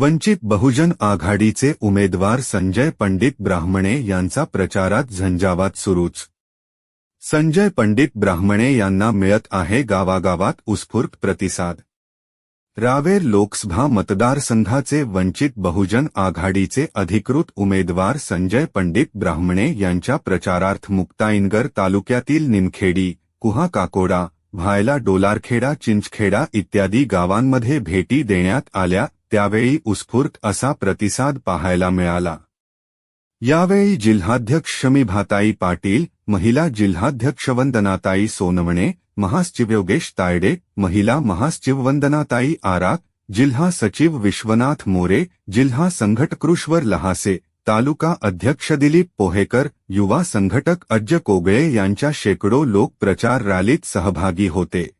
वंचित बहुजन आघाडीचे उमेदवार संजय पंडित ब्राह्मणे यांचा प्रचारात झंझावात सुरूच. संजय पंडित ब्राह्मणे यांना मिळत आहे गावागावात उत्स्फूर्त प्रतिसाद. रावेर लोकसभा मतदारसंघाचे वंचित बहुजन आघाडीचे अधिकृत उमेदवार संजय पंडित ब्राह्मणे यांच्या प्रचारार्थ मुक्ताईनगर तालुक्यातील निमखेडी कुहा काकोडा व्हायला डोलारखेडा चिंचखेडा इत्यादी गावांमध्ये भेटी देण्यात आल्या त्यावेळी उत्स्फूर्त असा प्रतिसाद पाहायला मिळाला. यावेळी जिल्हाध्यक्ष शमीभाताई पाटील महिला जिल्हाध्यक्ष वंदनाताई सोनवणे महासचिव योगेश तायडे महिला महासचिव वंदनाताई आराक जिल्हा सचिव विश्वनाथ मोरे जिल्हा संघटकृश्वर लहासे तालुका अध्यक्ष दिलीप पोहेकर युवा संघटक अज्ज कोगळे यांच्या शेकडो लोक प्रचार रॅलीत सहभागी होते.